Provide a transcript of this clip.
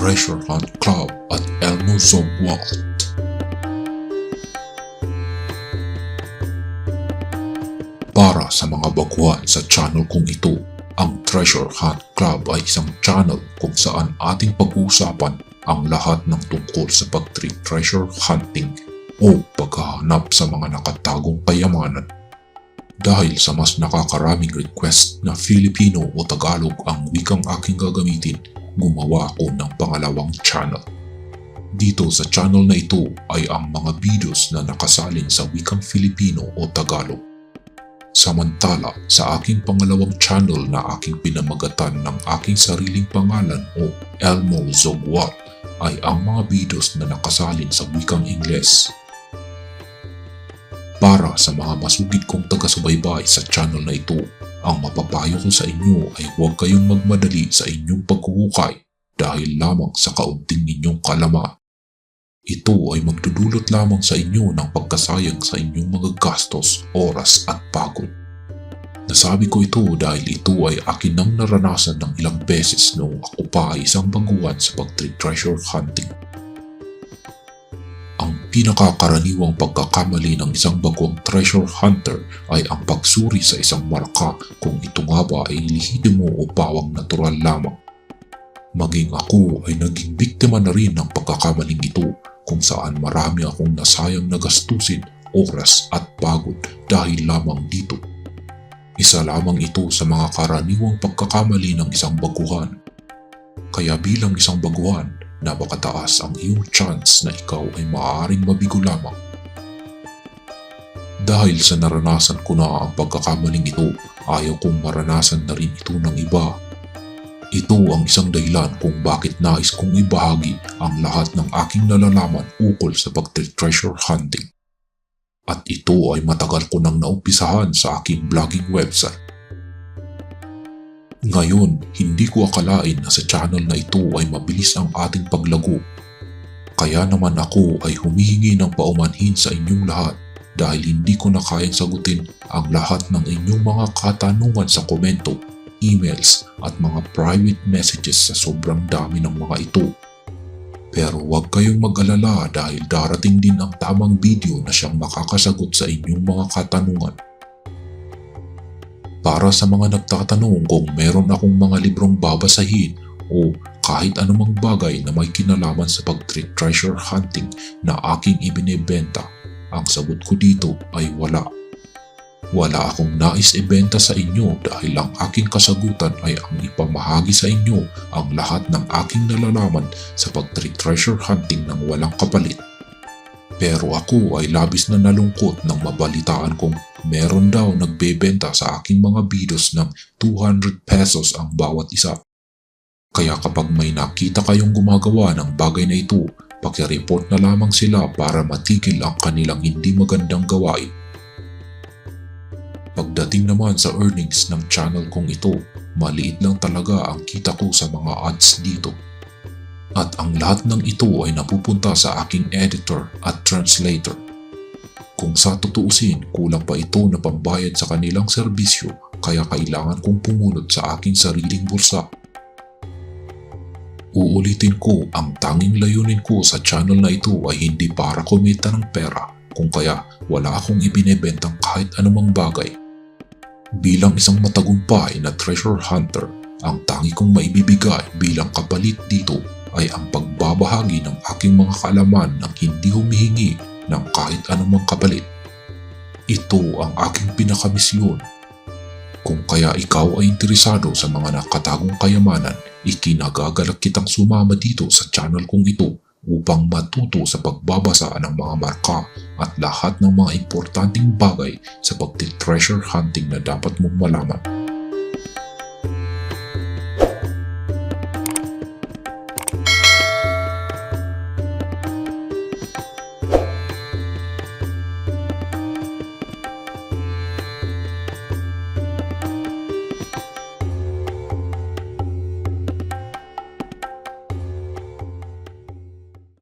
Treasure Hunt Club at Elmo Zogwalt. Para sa mga baguhan sa channel kong ito, ang Treasure Hunt Club ay isang channel kung saan ating pag-uusapan ang lahat ng tungkol sa pag-treat treasure hunting o paghahanap sa mga nakatagong kayamanan. Dahil sa mas nakakaraming request na Filipino o Tagalog ang wikang aking gagamitin, gumawa ako ng pangalawang channel. Dito sa channel na ito ay ang mga videos na nakasalin sa wikang Filipino o Tagalog. Samantala, sa aking pangalawang channel na aking pinamagatan ng aking sariling pangalan o Elmo Zogwat ay ang mga videos na nakasalin sa wikang Ingles. Para sa mga masugid kong taga-subaybay sa channel na ito, ang mapapayo ko sa inyo ay huwag kayong magmadali sa inyong pagkuhukay dahil lamang sa kaunting inyong kalaman. Ito ay magdudulot lamang sa inyo ng pagkasayang sa inyong mga gastos, oras at pagod. Nasabi ko ito dahil ito ay akin nang naranasan ng ilang beses noong ako pa ay isang baguhan sa pag-treasure hunting. Ang pinakakaraniwang pagkakamali ng isang bagong treasure hunter ay ang pagsuri sa isang marka kung ito nga ba ay lihitimo o pawang natural lamang. Maging ako ay naging biktima na rin ng pagkakamaling ito kung saan marami akong nasayang nagastusin, oras at pagod dahil lamang dito. Isa lamang ito sa mga karaniwang pagkakamali ng isang baguhan. Kaya bilang isang baguhan, napakataas ang iyong chance na ikaw ay maaaring mabigo lamang. Dahil sa naranasan ko na ang pagkakamaling ito, ayaw kong maranasan na rin ito ng iba ito ang isang dahilan kung bakit nais kong ibahagi ang lahat ng aking nalalaman ukol sa pag-treasure hunting. At ito ay matagal ko nang naumpisahan sa aking blogging website. Ngayon, hindi ko akalain na sa channel na ito ay mabilis ang ating paglago. Kaya naman ako ay humihingi ng paumanhin sa inyong lahat dahil hindi ko na kayang sagutin ang lahat ng inyong mga katanungan sa komento emails at mga private messages sa sobrang dami ng mga ito. Pero huwag kayong mag-alala dahil darating din ang tamang video na siyang makakasagot sa inyong mga katanungan. Para sa mga nagtatanong kung meron akong mga librong babasahin o kahit anumang bagay na may kinalaman sa pag-treasure hunting na aking ibinebenta, ang sagot ko dito ay wala. Wala akong nais ibenta sa inyo dahil ang aking kasagutan ay ang ipamahagi sa inyo ang lahat ng aking nalalaman sa pag-treasure hunting ng walang kapalit. Pero ako ay labis na nalungkot nang mabalitaan kong meron daw nagbebenta sa aking mga videos ng 200 pesos ang bawat isa. Kaya kapag may nakita kayong gumagawa ng bagay na ito, pakireport na lamang sila para matigil ang kanilang hindi magandang gawain Pagdating naman sa earnings ng channel kong ito, maliit lang talaga ang kita ko sa mga ads dito. At ang lahat ng ito ay napupunta sa aking editor at translator. Kung sa tutuusin, kulang pa ito na pambayad sa kanilang serbisyo kaya kailangan kong pumunot sa aking sariling bulsa. Uulitin ko, ang tanging layunin ko sa channel na ito ay hindi para kumita ng pera kung kaya wala akong ibinebentang kahit anumang bagay Bilang isang matagumpay na treasure hunter, ang tangi kong maibibigay bilang kapalit dito ay ang pagbabahagi ng aking mga kaalaman ng hindi humihingi ng kahit anumang kapalit. Ito ang aking pinakamisyon. Kung kaya ikaw ay interesado sa mga nakatagong kayamanan, ikinagagalak kitang sumama dito sa channel kong ito upang matuto sa pagbabasa ng mga marka at lahat ng mga importanteng bagay sa pagti-treasure hunting na dapat mong malaman.